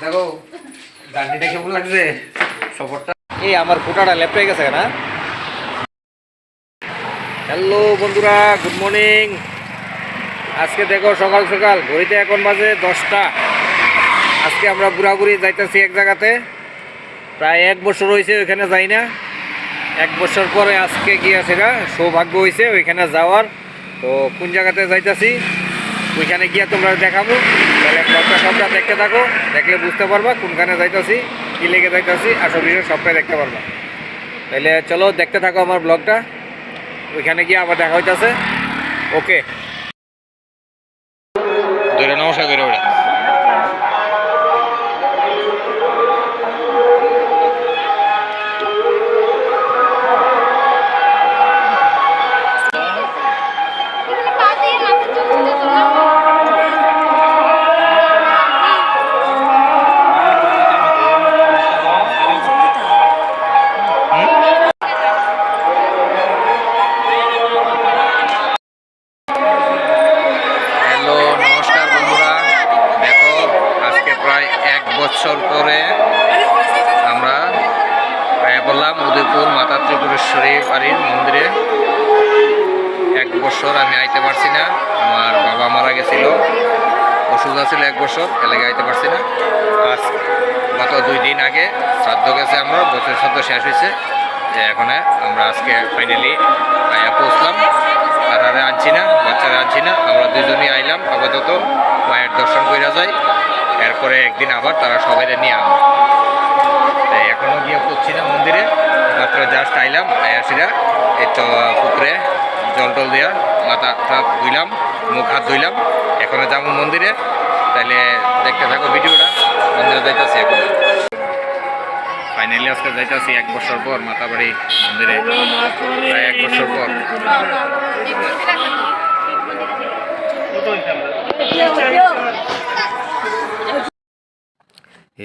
দেখো গাড়িটা কেমন লাগছে? সফরটা এই, আমার ফোটাটা হয়ে গেছে না হ্যালো বন্ধুরা গুড মর্নিং আজকে দেখো সকাল সকাল, ঘড়িতে এখন বাজে দশটা। আজকে আমরা ঘোরাঘুরি যাইতেছি এক জায়গাতে। প্রায় এক বছর হয়েছে ওইখানে যাই না। এক বছর পরে আজকে গিয়ে সেটা সৌভাগ্য হয়েছে ওইখানে যাওয়ার। তো কোন জায়গাতে যাইতাছি? ওইখানে গিয়ে তোমরা দেখাবো। তাহলে ব্লগটা সবটা দেখতে থাকো। দেখলে বুঝতে পারবা কোনখানে যাইতেছি, কী লেগে যাইতেছি আসল বিষয় সবটাই দেখতে পারবা। তাহলে চলো দেখতে থাকো আমার ব্লগটা। ওইখানে গিয়ে আবার দেখা হইতেছে। ওকে। ধরে নমস্কার ধরে ওটা বছর আমি আইতে পারছি না। আমার বাবা মারা গেছিল। ওষুধ আছিল এক বছর, এলাকায় আইতে পারছি না। আজ গত দুই দিন আগে শ্রাদ্ধ গেছে আমরা বছর শ্রাদ্ধ শেষ হয়েছে। যে এখন আমরা আজকে ফাইনালি আয়া পৌঁছলাম। তারারে আনছি না, বাচ্চারা আনছি না। আমরা দুজনই আইলাম, আপাতত মায়ের দর্শন কইরা যাই। এরপরে একদিন আবার তারা সবাই নিয়ে আম তাই এখনও গিয়ে পড়ছি না মন্দিরে। মাত্র জাস্ট আইলাম আয়াসিরা এই তো পুকুরে জল টল দেওয়া মাথা টাথা ধুইলাম, মুখ হাত ধুইলাম। এখনও যাব মন্দিরে। তাইলে দেখতে থাকো ভিডিওটা। মন্দিরে যাইতেছি এখন। ফাইনালি আজকে যাইতেছি এক বছর পর মাতাবাড়ি মন্দিরে। প্রায় এক বছর পর।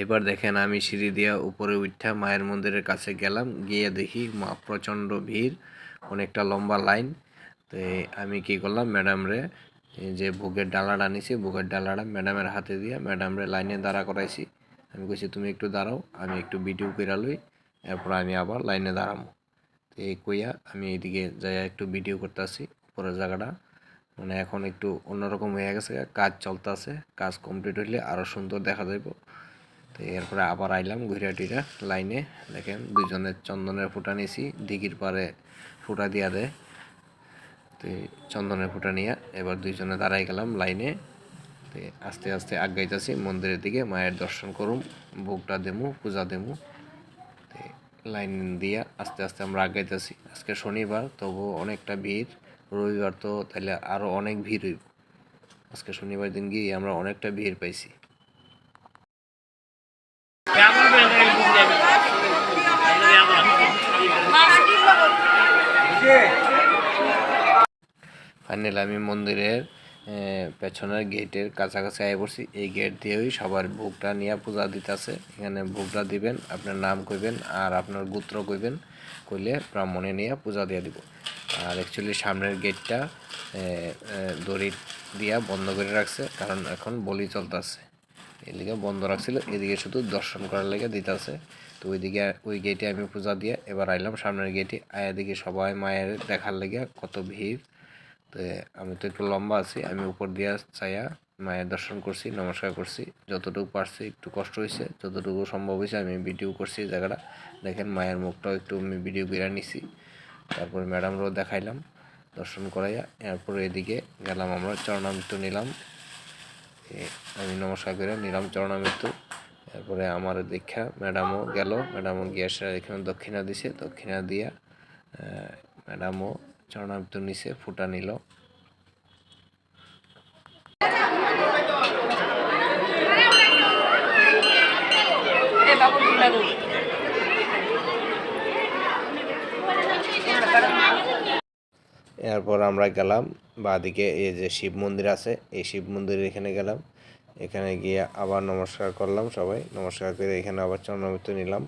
এবার দেখেন আমি সিঁড়ি দিয়া উপরে উঠা মায়ের মন্দিরের কাছে গেলাম। গিয়ে দেখি মা প্রচণ্ড ভিড়, অনেকটা লম্বা লাইন। তো আমি কি করলাম ম্যাডাম রে যে ভোগের ডালাটা নিছি ভোগের ডালাটা ম্যাডামের হাতে দিয়ে ম্যাডাম রে লাইনে দাঁড়া করাইছি। আমি কইছি, তুমি একটু দাঁড়াও, আমি একটু ভিডিও কইরা লই, এরপর আমি আবার লাইনে দাঁড়াবো তো এই কইয়া আমি এইদিকে যাই একটু ভিডিও করতেছি, উপরের জায়গাটা। মানে এখন একটু অন্যরকম হয়ে গেছে, কাজ চলতেছে, কাজ কমপ্লিট হইলে আরও সুন্দর দেখা যাইব। তো এরপরে আবার আইলাম ঘুরা টিরা লাইনে, দেখেন দুজনের চন্দনের ফুটা নিয়েছি দিঘির পারে ফুটা দিয়া দেয়। তো চন্দনের ফুটা নিয়ে এবার দুইজনে দাঁড়াই গেলাম লাইনে। তো আস্তে আস্তে আগাইতেছি, মন্দিরের দিকে মায়ের দর্শন করুম, ভোগটা দেমু, পূজা দেমু। তো লাইন দিয়া আস্তে আস্তে আমরা আগাইতেছি। আজকে শনিবার, তবু অনেকটা ভিড়। রবিবার তো তাহলে আরও অনেক ভিড় হইব। আজকে শনিবার দিন গিয়ে আমরা অনেকটা ভিড় পাইছি। ফাইনাল আমি মন্দিরের পেছনের গেটের কাছাকাছি আয় পড়ছি। এই গেট দিয়েই সবার ভোগটা নিয়ে পূজা দিতেছে। এখানে ভোগটা দিবেন, আপনার নাম কইবেন আর আপনার গোত্র কইবেন, কইলে ব্রাহ্মণে নিয়ে পূজা দিয়ে দিব। আর অ্যাকচুয়ালি সামনের গেটটা দড়ি দিয়া বন্ধ করে রাখছে, কারণ এখন বলি চলতেছে। এদিকে বন্ধ রাখছিল, এদিকে শুধু দর্শন করার লেগে দিতেছে। তো ওইদিকে, ওই গেটে আমি পূজা দিয়ে এবার আইলাম। সামনের গেটে আয়া দিকে সবাই মায়ের দেখার লেগে কত ভিড়। তো আমি তো একটু লম্বা আছি, আমি উপর দিয়া চাইয়া মায়ের দর্শন করছি, নমস্কার করছি। যতটুকু পারছি একটু কষ্ট হয়েছে যতটুকু সম্ভব হয়েছে আমি ভিডিও করছি জায়গাটা। দেখেন মায়ের মুখটাও একটু আমি ভিডিও করে নিছি। তারপর ম্যাডামরাও দেখাইলাম, দর্শন করাইয়া। এরপর এদিকে গেলাম আমরা চরণামৃত্যু নিলাম। আমি নমস্কার করে নিলাম চরণামৃত্যু এরপরে আমার দীক্ষা ম্যাডামও গেল। ম্যাডামও গিয়ে এখানে দক্ষিণা দিছে। দক্ষিণা দিয়া ম্যাডামও নিছে ফুটা নিল। এরপর আমরা গেলাম বাদিকে এই যে শিব মন্দির আছে এই শিব মন্দিরের এখানে গেলাম। এখানে গিয়ে আবার নমস্কার করলাম সবাই। নমস্কার করে এখানে আবার চরণামৃত্যু নিলাম।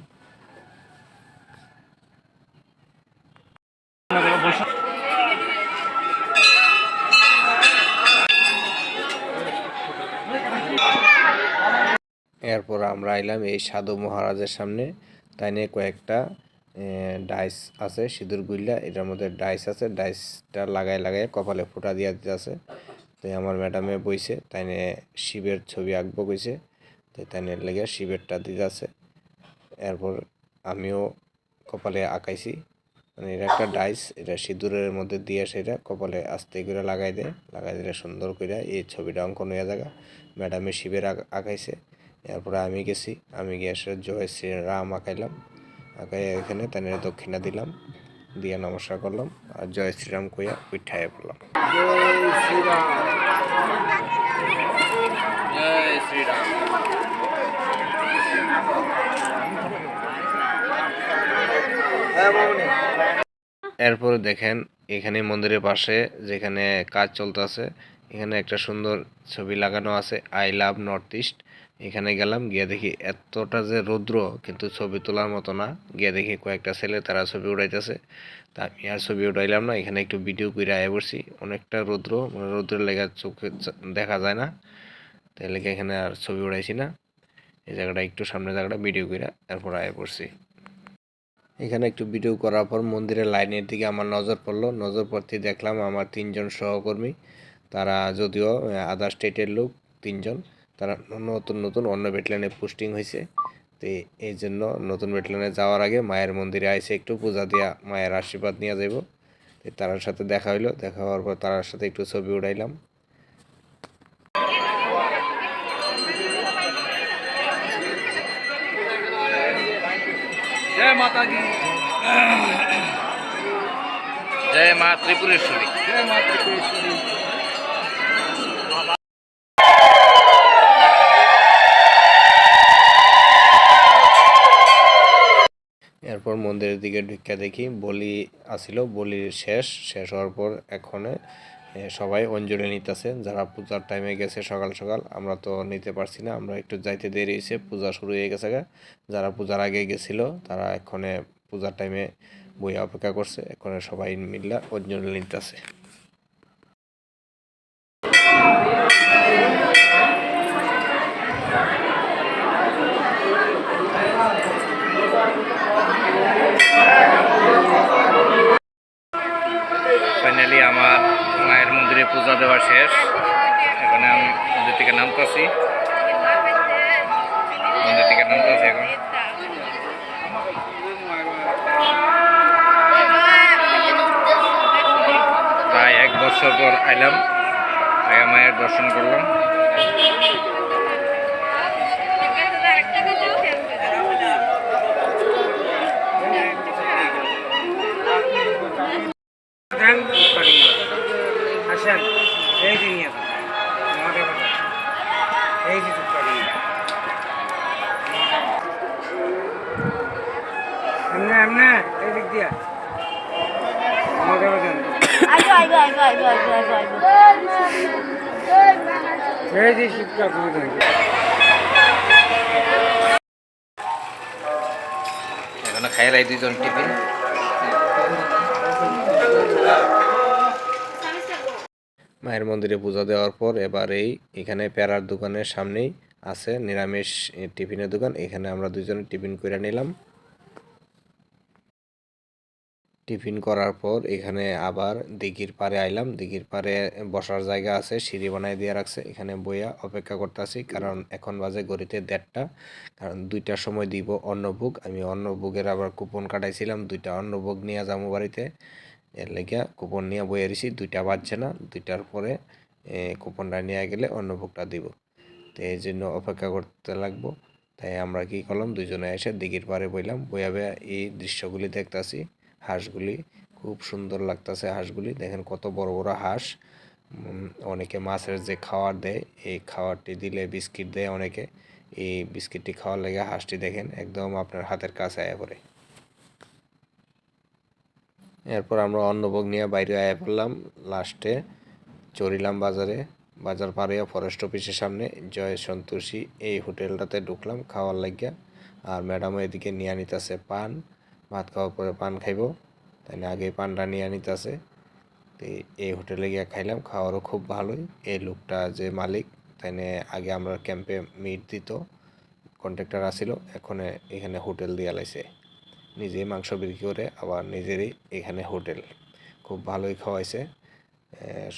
এরপর আমরা আইলাম এই সাধু মহারাজের সামনে। তাই নিয়ে কয়েকটা ডাইস আছে, সিঁদুর গুইল্লা এটার মধ্যে ডাইস আছে, ডাইসটা লাগাই লাগাই কপালে ফোঁটা দিয়া দিতেছে। তাই আমার ম্যাডামে বইছে তাই নিয়ে শিবের ছবি আঁকবো কইছে, তাই তাই নিয়ে লেগে শিবেরটা দিতেছে। এরপর আমিও কপালে আঁকাইছি মানে এটা একটা ডাইস, এটা সিঁদুরের মধ্যে দিয়ে সেটা কপালে আস্তে করে লাগাই দেয়, লাগাই দিলে সুন্দর করে এই ছবিটা অঙ্কন হয়ে জায়গা ম্যাডামে শিবের আঁক- আঁকাইছে। এরপরে আমি গেছি। আমি গিয়ে এসে জয় শ্রীরাম আঁকাইলাম। আঁকাই এখানে তাই দক্ষিণা দিলাম দিয়ে নমস্কার করলাম আর জয় শ্রীরাম কইয়া উঠাইয়া পড়লাম। জয় শ্রীরাম। এরপর দেখেন এখানে মন্দিরের পাশে যেখানে কাজ চলতেছে এখানে একটা সুন্দর ছবি লাগানো আছে আই লাভ নর্থ ইস্ট। এখানে গেলাম, গিয়ে দেখি এতটা যে রৌদ্র, কিন্তু ছবি তোলার মতো না। গিয়ে দেখি কয়েকটা ছেলে, তারা ছবি উড়াইতেছে। তা আমি আর ছবি উঠাইলাম না, এখানে একটু ভিডিও করে আয় পড়ছি। অনেকটা রৌদ্র মানে রৌদ্রের লেগে চোখে দেখা যায় না। তাই লেগে এখানে আর ছবি উড়াইছি না। এই জায়গাটা একটু সামনে জায়গাটা ভিডিও করে তারপর আয় পড়ছি। এখানে একটু ভিডিও করার পর মন্দিরের লাইনের দিকে আমার নজর পড়ল। নজর পড়তে দেখলাম আমার তিনজন সহকর্মী। তারা যদিও আদার স্টেটের লোক, তিনজন। তারা নতুন নতুন অন্য ব্যাটালিয়নে পোস্টিং হয়েছে তো এই জন্য নতুন ব্যাটালিয়নে যাওয়ার আগে মায়ের মন্দিরে আইসে একটু পূজা দিয়া মায়ের আশীর্বাদ নিয়ে যাইব। তো তার সাথে দেখা হইল দেখা হওয়ার পর তার সাথে একটু ছবি উঠাইলাম জয় মাতা কি জয় মা ত্রিপুরেশ্বরী। জয় মা ত্রিপুরেশ্বরী। এরপর মন্দিরের দিকে ঢুকে দেখি বলি আসিল বলির শেষ শেষ হওয়ার পর এখনে সবাই অঞ্জলি নিতেছে যারা পূজার টাইমে গেছে সকাল সকাল, আমরা তো নিতে পারছি না, আমরা একটু যাইতে দেরি হয়েছে পূজা শুরু হয়ে গেছে। যারা পূজার আগে গেছিল, তারা এখনে পূজার টাইমে বই অপেক্ষা করছে, এখন সবাই মিল্লা অঞ্জলি নিতেছে ফাইনালি আমার মায়ের মন্দিরে পূজা দেওয়া শেষ। এখানে আমি মন্দির থেকে নামতেছি। মন্দির থেকে নামতেছি এখন। প্রায় এক বছর পর আইলাম। মায়ের দর্শন করলাম। দুজন টিফিন। মায়ের মন্দিরে পূজা দেওয়ার পর এবার এই এখানে প্যারার দোকানের সামনেই আছে নিরামিষ টিফিনের দোকান। এখানে আমরা দুজনে টিফিন করে নিলাম। টিফিন করার পর এখানে আবার দিঘির পাড়ে আইলাম। দিঘির পাড়ে বসার জায়গা আছে, সিঁড়ি বানাই দিয়ে রাখছে। এখানে বইয়া অপেক্ষা করতেছি, কারণ এখন বাজে গড়িতে দেড়টা। কারণ দুইটার সময় দিব অন্নভোগ। আমি অন্নভোগের আবার কুপন কাটাইছিলাম, দুইটা অন্নভোগ নিয়ে যাব বাড়িতে। এর লেগে কুপন নিয়ে বইয়ে রয়েছি দুইটা বাজছে না। দুইটার পরে কুপনটা নিয়ে গেলে অন্নভোগটা দিব। তো এই জন্য অপেক্ষা করতে লাগবো। তাই আমরা কি করলাম দুজনে এসে দিঘির পাড়ে বইলাম। বইয়া বইয়া এই দৃশ্যগুলি দেখতাছি। হাঁসগুলি, খুব সুন্দর লাগতাছে হাঁসগুলি। দেখেন কত বড় বড় হাঁস। অনেকে মাছের যে খাওয়ার দেয়, এই খাওয়ারটি দিলে বিস্কিট দেয় অনেকে। এই বিস্কিটটি খাওয়ার লেগে হাঁসটি দেখেন একদম আপনার হাতের কাছে আয়া পড়ে। এরপর আমরা অন্নভোগ নিয়ে বাইরে আয়া পড়লাম। লাস্টে চরিলাম বাজারে। বাজার পাড়িয়া ফরেস্ট অফিসের সামনে জয় সন্তোষী এই হোটেলটাতে ঢুকলাম খাওয়ার লাগিয়া। আর ম্যাডাম এদিকে নিয়ে নিতেছে পান। ভাত খাওয়ার পরে পান খাইব। তাই আগে পানটা নিয়ে নিতেছে তো এই হোটেলে গিয়ে খাইলাম, খাওয়ারও খুব ভালোই। এই লোকটা যে মালিক তাই আগে আমরা ক্যাম্পে মিট দিত। কন্ট্রাক্টর আসিল, এখন এখানে হোটেল দিয়ে লাইছে। নিজেই মাংস বিক্রি করে, আবার নিজেরই এখানে হোটেল। খুব ভালোই খাওয়াইছে।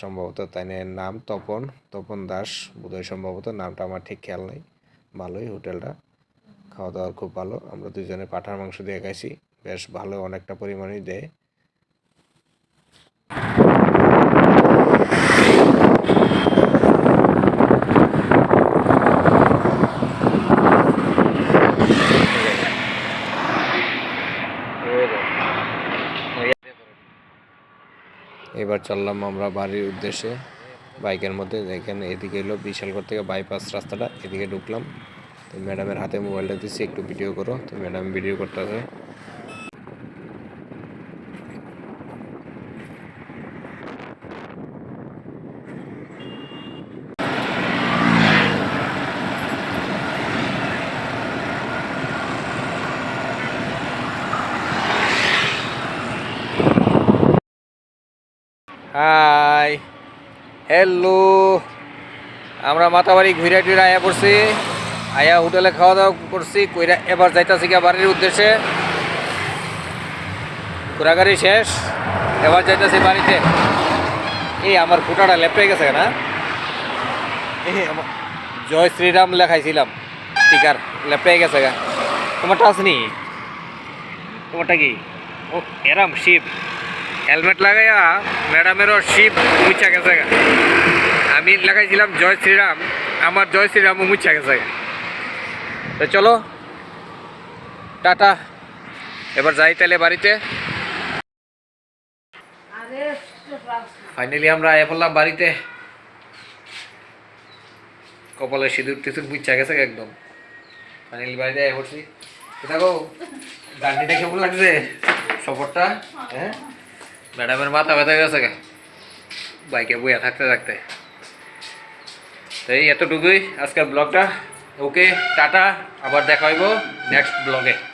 সম্ভবত তাই নাম তপন তপন দাস বোধহয় সম্ভবত, নামটা আমার ঠিক খেয়াল নাই। ভালোই হোটেলটা। খাওয়া দাওয়ার খুব ভালো। আমরা দুজনে পাঠার মাংস দিয়ে খাইছি। বেশ ভালো অনেকটা পরিমাণেই দেয়। এবার চললাম আমরা বাড়ির উদ্দেশ্যে। বাইকের মধ্যে এখানে এদিকে এলো বিশালগড় থেকে বাইপাস রাস্তাটা, এদিকে ঢুকলাম। তো ম্যাডামের হাতে মোবাইলটা দিচ্ছি একটু ভিডিও করো। তো ম্যাডাম ভিডিও করতেছে। হ্যালো আমরা মাতাবাড়ি ঘুরে টুরে আয়া পড়ছি। আয়া হোটেলে খাওয়া দাওয়া করছি, কইরা এবার যাইতাছি গিয়া বাড়ির উদ্দেশ্যে। ঘোরাঘুরি শেষ, এবার যাইতাছি বাড়িতে। এই আমার ফুটাটা লেপটে গেছে না জয় শ্রীরাম লেখাইছিলাম, স্টিকার লেপটে গেছে গা। তোমারটা আসনি তোমারটা কি? ও, এরাম শিব। হেলমেট লাগাইয়া ম্যাডামেরও শিব মুছা গেছে। আমি লাগাইছিলাম জয় শ্রীরাম, আমার জয় শ্রীরাম মুছা গেছে তো চলো, টাটা। এবার যাই তাহলে বাড়িতে। ফাইনালি আমরা আয়া পড়লাম বাড়িতে। কপালে সিঁদুর টিঁদুর মুছা গেছে একদম। ফাইনালি বাড়িতে আয়া পড়ছি। দেখো গানটিটা কেমন লাগছে? সফরটা হ্যাঁ? ম্যাডামের মাথা ব্যথা গেছে গা। বাইকে বইয়া থাকতে থাকতে। তো এই এতটুকুই আজকের ব্লগটা। ওকে, টাটা, আবার দেখা হইব নেক্সট ব্লগে।